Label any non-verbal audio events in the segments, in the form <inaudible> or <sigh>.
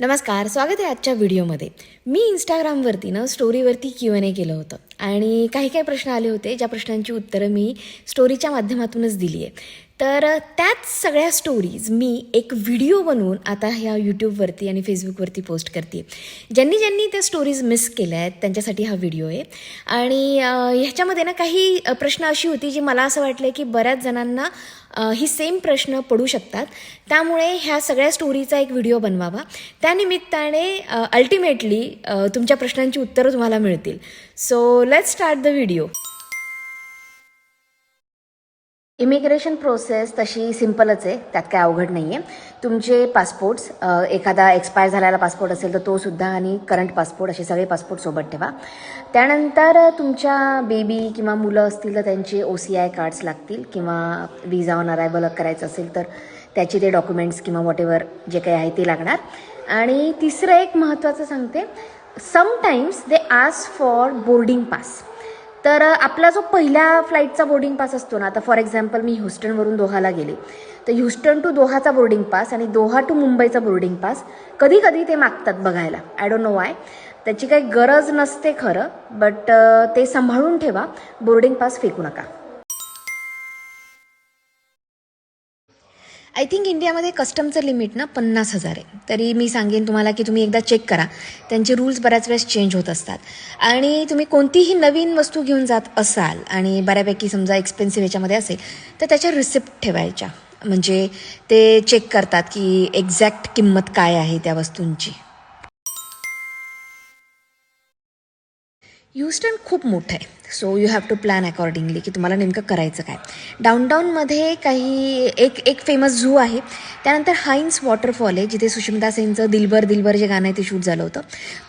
नमस्कार स्वागत आहे आजच्या व्हिडिओमध्ये. मी इंस्टाग्रामवरती ना स्टोरीवरती क्यू एन ए केलं होतं. आणि काही काही प्रश्न आले होते. ज्या प्रश्नांची उत्तरं मी स्टोरीच्या माध्यमातूनच दिली आहे तर त्याच सगळ्या स्टोरीज मी एक व्हिडिओ बनवून आता ह्या यूट्यूबवरती आणि फेसबुकवरती पोस्ट करते ज्यांनी ज्यांनी त्या स्टोरीज मिस केल्या आहेत त्यांच्यासाठी हा व्हिडिओ आहे. आणि ह्याच्यामध्ये ना काही प्रश्न अशी होती जी मला असं वाटलं की बऱ्याच जणांना ही सेम प्रश्न पडू शकतात. त्यामुळे ह्या सगळ्या स्टोरीचा एक व्हिडिओ बनवावा. त्यानिमित्ताने अल्टिमेटली तुमच्या प्रश्नांची उत्तरं तुम्हाला मिळतील. So let start the video immigration process तशी सिम्पलच आहे. त्यात काय अवघड नाही आहे तुमचे पासपोर्ट्स एखादा एक्सपायर झालेला पासपोर्ट असेल तर तो सुद्धा आणि करंट पासपोर्ट असे सगळे पासपोर्ट सोबत ठेवा. त्यानंतर तुमच्या बेबी किंवा मुलं असतील तर त्यांचे ओ सी आय कार्ड्स लागतील किंवा विजा ऑन अरायवल करायचं असेल तर त्याचे ते डॉक्युमेंट्स किंवा वॉट एव्हर जे काही आहे ते लागणार. आणि तिसरं एक महत्त्वाचं सांगते sometimes they ask for boarding pass तर आपला जो पहिल्या फ्लाईटचा बोर्डिंग पास असतो ना आता फॉर एक्झाम्पल मी ह्युस्टनवरून दोहाला गेले तर ह्युस्टन टू दोहाचा बोर्डिंग पास आणि दोहा टू मुंबईचा बोर्डिंग पास कधी कधी ते मागतात बघायला. आय डोंट नो वाय त्याची काही गरज नसते खरं बट ते सांभाळून ठेवा. बोर्डिंग पास फेकू नका. आय थिंक इंडियामध्ये कस्टमचं लिमिट ना पन्नास हजार आहे. तरी मी सांगेन तुम्हाला की तुम्ही एकदा चेक करा. त्यांचे रूल्स बऱ्याच वेळेस चेंज होत असतात. आणि तुम्ही कोणतीही नवीन वस्तू घेऊन जात असाल आणि बऱ्यापैकी समजा एक्सपेन्सिव्ह याच्यामध्ये असेल तर त्याच्या रिसिप्ट ठेवायच्या. म्हणजे ते चेक करतात की एक्झॅक्ट किंमत काय आहे त्या वस्तूंची. ह्युस्टन खूप मोठं आहे. So you have to plan accordingly की तुम्हाला नेमकं करायचं काय. डाऊनटाऊनमध्ये काही एक एक फेमस झू आहे. त्यानंतर हाईन्स वॉटरफॉल आहे जिथे सुष्मिता सेनचं दिलबर दिलबर जे गाणं आहे ते शूट झालं होतं.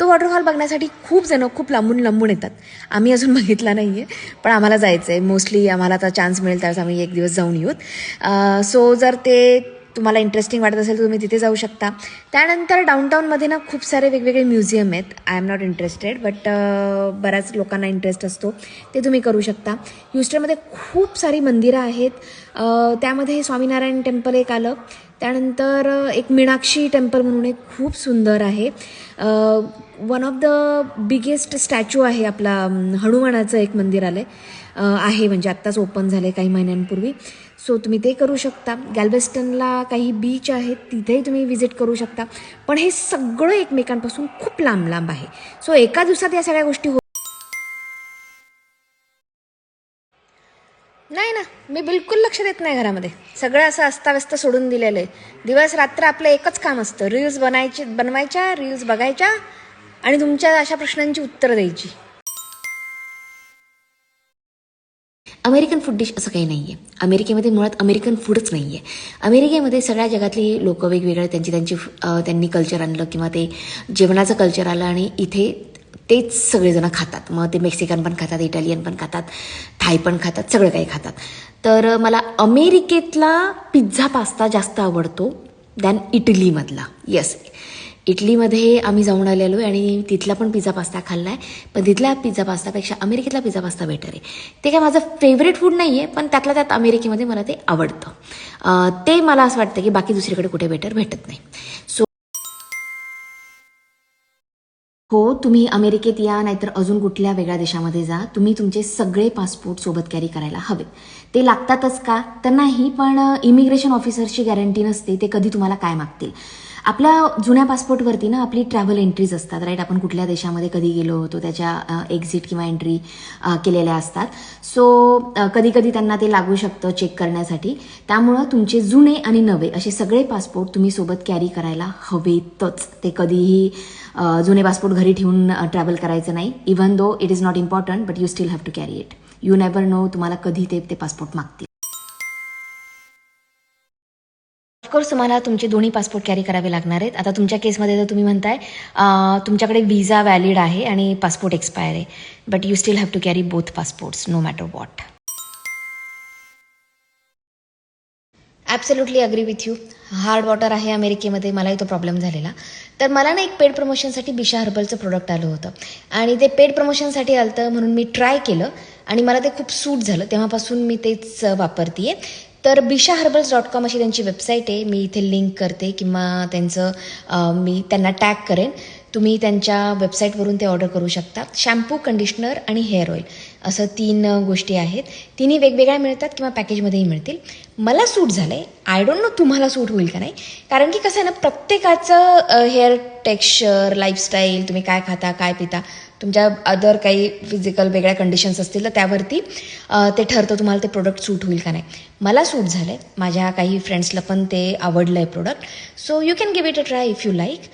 तो वॉटरफॉल बघण्यासाठी खूप जणं खूप लांबून लांबून येतात. आम्ही अजून <laughs> बघितला नाही आहे पण आम्हाला जायचं आहे मोस्टली आम्हाला आता चान्स मिळेल त्यावेळेस आम्ही एक दिवस जाऊन येऊत. सो जर ते तुम्हाला इंटरेस्टिंग वाटत असेल तर तुम्ही तिथे जाऊ शकता. त्यानंतर डाऊनटाऊनमध्ये ना खूप सारे वेगवेगळे म्युझियम आहेत. I am not interested but बऱ्याच लोकांना इंटरेस्ट असतो. ते तुम्ही करू शकता. ह्युस्टनमध्ये खूप सारी मंदिरं आहेत. त्यामध्ये स्वामीनारायण टेम्पल एक आलं. त्यानंतर एक मीनाक्षी टेम्पल म्हणून एक खूप सुंदर आहे. One of the biggest statue आहे आपला हनुमानाचं एक मंदिर आलं आहे म्हणजे आत्ताच ओपन झालं आहे काही महिन्यांपूर्वी. सो तुम्ही ते करू शकता. गॅल्बेस्टनला काही बीच आहेत तिथेही तुम्ही विजिट करू शकता. पण हे सगळं एकमेकांपासून खूप लांब लांब आहे. सो एका दिवसात या सगळ्या गोष्टी हो नाही ना मी बिलकुल लक्ष देत नाही घरामध्ये. सगळं असं अस्ताव्यस्त सोडून दिलेलं आहे. दिवस रात्र आपलं एकच काम असतं. रील्स बनायचे बनवायच्या रील्स बघायच्या आणि तुमच्या अशा प्रश्नांची उत्तरं द्यायची. अमेरिकन फूड डिश असं काही नाही आहे अमेरिकेमध्ये मुळात अमेरिकन फूडच नाही आहे अमेरिकेमध्ये सगळ्या जगातली लोक वेगवेगळे त्यांची त्यांची त्यांनी कल्चर आणलं किंवा ते जेवणाचं कल्चर आलं आणि इथे तेच सगळेजण खातात. मग ते मेक्सिकन पण खातात इटालियन पण खातात थाय पण खातात सगळं काही खातात. तर मला अमेरिकेतला पिझ्झा पास्ता जास्त आवडतो दॅन इटलीमधला येस इटलीमध्ये आम्ही जाऊन आलेलो आहे आणि तिथला पण पिझ्झा पास्ता खाल्ला आहे पण तिथल्या पिझ्झा पास्तापेक्षा अमेरिकेतला पिझ्झा पास्ता बेटर आहे. ते काय माझं फेवरेट फूड नाही आहे पण त्यातल्या त्यात अमेरिकेमध्ये मला ते आवडतं. ते मला असं वाटतं की बाकी दुसरीकडे कुठे बेटर भेटत नाही. सो हो तुम्ही अमेरिकेत या नाहीतर अजून कुठल्या वेगळ्या देशामध्ये जा. तुम्ही तुमचे सगळे पासपोर्ट सोबत कॅरी करायला हवे. ते लागतातच का? तर नाही पण इमिग्रेशन ऑफिसरची गॅरंटी नसते. ते कधी तुम्हाला काय मागतील? आपल्या जुन्या पासपोर्टवरती ना आपली ट्रॅव्हल एंट्रीज असतात राईट आपण कुठल्या देशामध्ये कधी गेलो होतो त्याच्या एक्झिट किंवा एंट्री केलेल्या असतात. सो कधी कधी त्यांना ते लागू शकतं चेक करण्यासाठी. त्यामुळं तुमचे जुने आणि नवे असे सगळे पासपोर्ट तुम्ही सोबत कॅरी करायला हवेतच. ते कधीही जुने पासपोर्ट घरी ठेवून ट्रॅव्हल करायचं नाही. Even though it is not important but you still have to carry it you never know तुम्हाला कधी ते ते पासपोर्ट मागतील. ऑफकोर्स तुम्हाला तुमचे दोन्ही पासपोर्ट कॅरी करावे लागणार आहेत. आता तुमच्या केसमध्ये तर तुम्ही म्हणताय तुमच्याकडे व्हिजा व्हॅलिड आहे आणि पासपोर्ट एक्सपायर आहे. But you still have to carry both passports no matter what absolutely agree with you hard water आहे अमेरिकेमध्ये मलाही तो प्रॉब्लेम झालेला. तर मला ना एक पेड प्रमोशनसाठी बिशा हर्बलचं प्रोडक्ट आलं होतं. आणि ते पेड प्रमोशनसाठी आलं होतं म्हणून मी ट्राय केलं. आणि मला ते खूप सूट झालं. तेव्हापासून मी तेच वापरते आहे तर बिशा हर्बल्स डॉट कॉम अशी त्यांची वेबसाईट आहे. मी इथे लिंक करते किंवा त्यांचं मी त्यांना टॅग करेन. तुम्ही त्यांच्या वेबसाईटवरून ते ऑर्डर करू शकता. शॅम्पू कंडिशनर आणि हेअर ऑईल असं तीन गोष्टी आहेत. तिन्ही वेगवेगळ्या मिळतात किंवा पॅकेजमध्येही मिळतील. मला सूट झालं आहे आय डोंट नो तुम्हाला सूट होईल का नाही. कारण की कसं आहे ना प्रत्येकाचं हेअर टेक्स्चर लाईफस्टाईल तुम्ही काय खाता काय पिता तुमच्या अदर काही फिजिकल वेगळ्या कंडिशन्स असतील तर त्यावरती ते ठरतं तुम्हाला ते प्रोडक्ट सूट होईल का नाही. मला सूट झालं आहे माझ्या काही फ्रेंड्सला पण ते आवडलं आहे product so you can give it a try if you like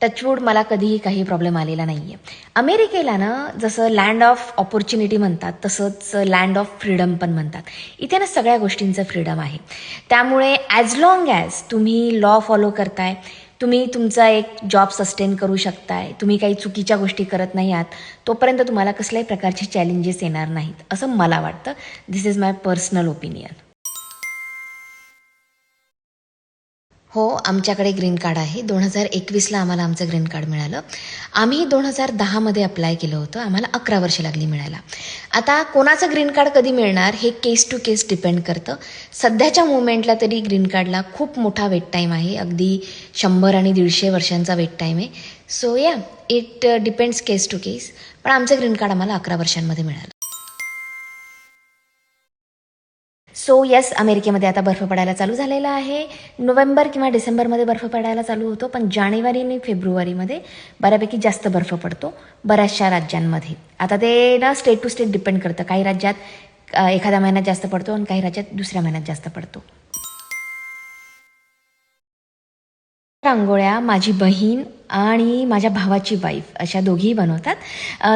touchwood मला कधीही काही प्रॉब्लेम आलेला नाही आहे अमेरिकेला ना जसं लँड ऑफ ऑपॉर्च्युनिटी म्हणतात तसंच लँड ऑफ फ्रीडम पण म्हणतात. इथे ना सगळ्या गोष्टींचं फ्रीडम आहे. त्यामुळे ॲज लॉंग ॲज तुम्ही लॉ फॉलो करताय तुम्ही तुमचा एक जॉब सस्टेन करू शकताय. तुम्ही काही चुकीच्या गोष्टी करत नाही आहात. तोपर्यंत तुम्हाला कसल्याही प्रकारचे चॅलेंजेस येणार नाहीत असं मला वाटतं. This is my personal opinion हो आमच्याकडे ग्रीन कार्ड आहे. दोन हजार एकवीसला आम्हाला आमचं ग्रीन कार्ड मिळालं. आम्ही दोन हजार दहामध्ये अप्लाय केलं होतं. आम्हाला अकरा वर्ष लागली मिळायला. आता कोणाचं ग्रीन कार्ड कधी मिळणार हे केस टू केस डिपेंड करतं. सध्याच्या मुवमेंटला तरी ग्रीन कार्डला खूप मोठा वेट टाईम आहे. अगदी शंभर आणि दीडशे वर्षांचा वेट टाईम आहे. So yeah it depends case to case पण आमचं ग्रीन कार्ड आम्हाला अकरा वर्षांमध्ये मिळालं. सो येस अमेरिकेमध्ये आता बर्फ पडायला चालू झालेला आहे. नोव्हेंबर किंवा डिसेंबरमध्ये बर्फ पडायला चालू होतो पण जानेवारी आणि फेब्रुवारीमध्ये बऱ्यापैकी जास्त बर्फ पडतो बऱ्याचशा राज्यांमध्ये. आता ते ना स्टेट टू स्टेट डिपेंड करतं. काही राज्यात एखाद्या महिन्यात जास्त पडतो आणि काही राज्यात दुसऱ्या महिन्यात जास्त पडतो. रांगोळ्या माझी बहीण आणि माझ्या भावाची वाईफ अशा दोघीही बनवतात.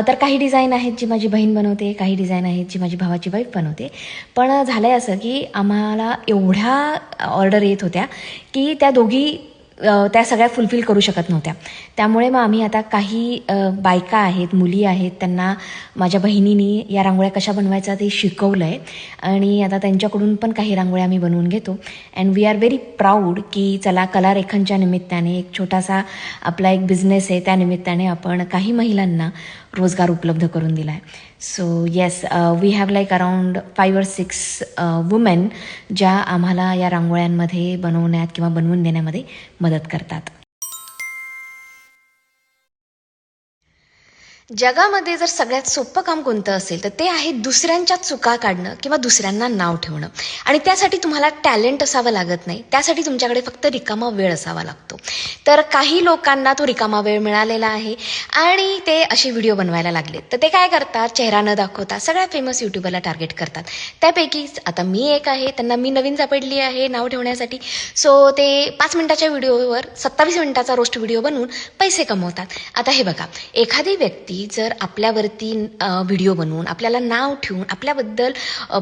तर काही डिझाईन आहेत जी माझी बहीण बनवते काही डिझाईन आहेत जी माझी भावाची वाईफ बनवते. पण झालं आहे असं की आम्हाला एवढ्या ऑर्डर येत होत्या की त्या दोघी त्या सगळ्या फुलफिल करू शकत नव्हत्या. त्यामुळे मग आम्ही आता काही बायका आहेत मुली आहेत त्यांना माझ्या बहिणीनी या रांगोळ्या कशा बनवायचा ते शिकवलं आहे आणि आता त्यांच्याकडून पण काही रांगोळ्या आम्ही बनवून घेतो. And we are very proud की चला कलारेखांच्या निमित्ताने एक छोटासा आपला एक बिझनेस आहे त्या निमित्ताने आपण काही महिलांना रोजगार उपलब्ध करून दिला आहे so yes we have like around five or six women ज्या आम्हाला या रांगोळ्यांमध्ये बनवण्यात किंवा बनवून देण्यामध्ये मदत करतात. जगामध्ये जर सगळ्यात सोपं काम कोणतं असेल तर ते आहे दुसऱ्यांच्या चुका काढणं किंवा दुसऱ्यांना नाव ठेवणं. आणि त्यासाठी तुम्हाला टॅलेंट असावं लागत नाही. त्यासाठी तुमच्याकडे फक्त रिकामा वेळ असावा लागतो. तर काही लोकांना तो रिकामा वेळ मिळालेला आहे आणि ते असे व्हिडिओ बनवायला लागले तर ते काय करतात? चेहरा न दाखवता सगळ्या फेमस युट्यूबरला टार्गेट करतात. त्यापैकीच आता मी एक आहे. त्यांना मी नवीन सापडली आहे नाव ठेवण्यासाठी. सो ते पाच मिनिटाच्या व्हिडिओवर सत्तावीस मिनिटाचा रोस्ट व्हिडिओ बनवून पैसे कमवतात. आता हे बघा. एखादी व्यक्ती जर आपल्यावरती व्हिडिओ बनवून आपल्याला नाव ठेवून आपल्याबद्दल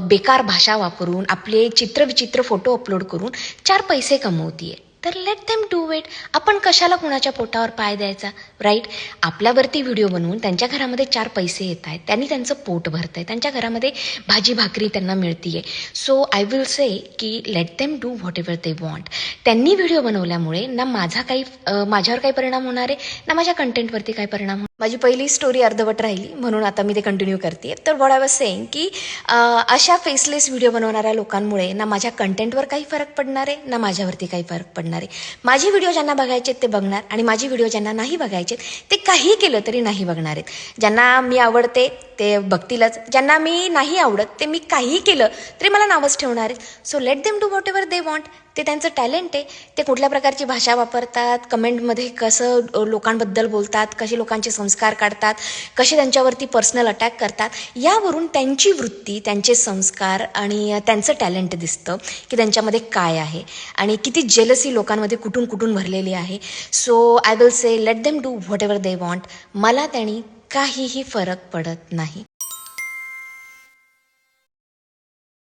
बेकार भाषा वापरून आपले चित्रविचित्र फोटो अपलोड करून चार पैसे कमवतीये. तर लेट देम डू इट आपण कशाला कुणाच्या पोटावर पाय द्यायचा राईट आपल्यावरती व्हिडिओ बनवून त्यांच्या घरामध्ये चार पैसे येत आहेत. त्यांनी त्यांचं पोट भरत आहे त्यांच्या घरामध्ये भाजी भाकरी त्यांना मिळतीये. सो आय विल से की let them do whatever they want त्यांनी व्हिडिओ बनवल्यामुळे ना माझा काही माझ्यावर काही परिणाम होणार आहे ना माझ्या कंटेंटवरती काही परिणाम होणार. माझी पहिली स्टोरी अर्धवट राहिली म्हणून आता मी ते कंटिन्यू करते. तर वॉट आय वॉज सेईंग की अशा फेसलेस व्हिडिओ बनवणाऱ्या लोकांमुळे ना माझ्या कंटेंटवर काही फरक पडणार आहे ना माझ्यावरती काही फरक पडणार आहे माझी व्हिडिओ ज्यांना बघायचे ते बघणार आणि माझी व्हिडिओ ज्यांना नाही बघायचे ते काही केलं तरी नाही बघणार आहेत. ज्यांना मी आवडते ते बघतीलच. ज्यांना मी नाही आवडत ते मी काही केलं तरी मला नावच ठेवणार आहेत. So let them do whatever they want ते त्यांचं टॅलेंट आहे. ते कुठल्या प्रकारची भाषा वापरतात कमेंटमध्ये कसं लोकांबद्दल बोलतात कसे लोकांचे संस्कार काढतात कसे त्यांच्यावरती पर्सनल अटॅक करतात यावरून त्यांची वृत्ती त्यांचे संस्कार आणि त्यांचं टॅलेंट दिसतं की त्यांच्यामध्ये काय आहे आणि किती जेलसी लोकांमध्ये कुठून कुठून भरलेली आहे. So I will say let them do whatever they want मला त्यांनी काहीही फरक पडत नाही.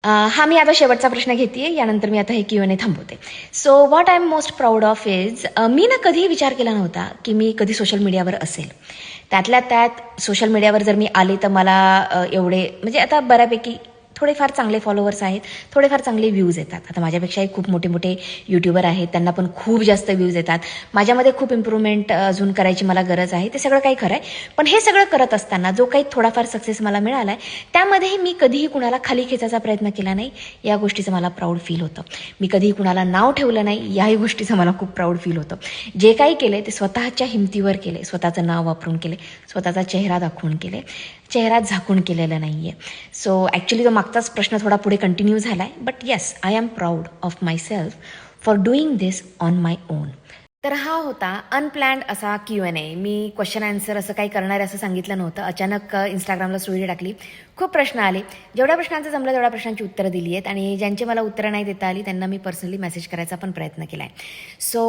हा मी आता शेवटचा प्रश्न घेते यानंतर मी आता हे क्यू एन ए थांबवते. So what I am most proud of is मी ना कधीही विचार केला नव्हता की मी कधी सोशल मीडियावर असेल. त्यातल्या त्यात सोशल मीडियावर जर मी आले तर मला एवढे म्हणजे आता बऱ्यापैकी थोडेफार चांगले फॉलोअर्स आहेत थोडेफार चांगले व्ह्यूज येतात. आता माझ्यापेक्षाही खूप मोठे मोठे यूट्यूबर आहेत त्यांना पण खूप जास्त व्ह्यूज येतात. माझ्यामध्ये खूप इम्प्रूव्हमेंट अजून करायची मला गरज आहे ते सगळं काही खरं आहे. पण हे सगळं करत असताना जो काही थोडाफार सक्सेस मला मिळाला आहे त्यामध्येही मी कधीही कुणाला खाली खेचायचा प्रयत्न केला नाही या गोष्टीचं मला प्राऊड फील होतं. मी कधीही कुणाला नाव ठेवलं नाही याही गोष्टीचं मला खूप प्राऊड फील होतं. जे काही केले ते स्वतःच्या हिमतीवर केले स्वतःचं नाव वापरून केले स्वतःचा चेहरा दाखवून केले चेहरा झाकून केलेला नाही आहे सो ॲक्च्युली तो मागचाच प्रश्न थोडा पुढे कंटिन्यू झाला आहे but yes I am proud of myself for doing this on my own तर हा होता अनप्लॅन्ड असा क्यू एन ए मी क्वेश्चन आन्सर असं काही करणार आहे असं सांगितलं नव्हतं. अचानक इंस्टाग्रामला स्टोरी टाकली. खूप प्रश्न आले. जेवढ्या प्रश्नांचं जमलं तेवढ्या प्रश्नांची उत्तरं दिली आहेत. आणि ज्यांची मला उत्तरं नाही देता आली त्यांना मी पर्सनली मेसेज करायचा पण प्रयत्न केला आहे सो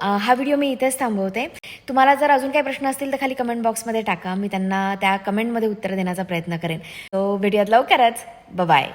हा व्हिडिओ मी इथेच थांबवते. तुम्हाला जर अजून काही प्रश्न असतील तर खाली कमेंट बॉक्समध्ये टाका. मी त्यांना त्या कमेंटमध्ये उत्तरं देण्याचा प्रयत्न करेन. सो व्हिडिओत लवकरच. बाय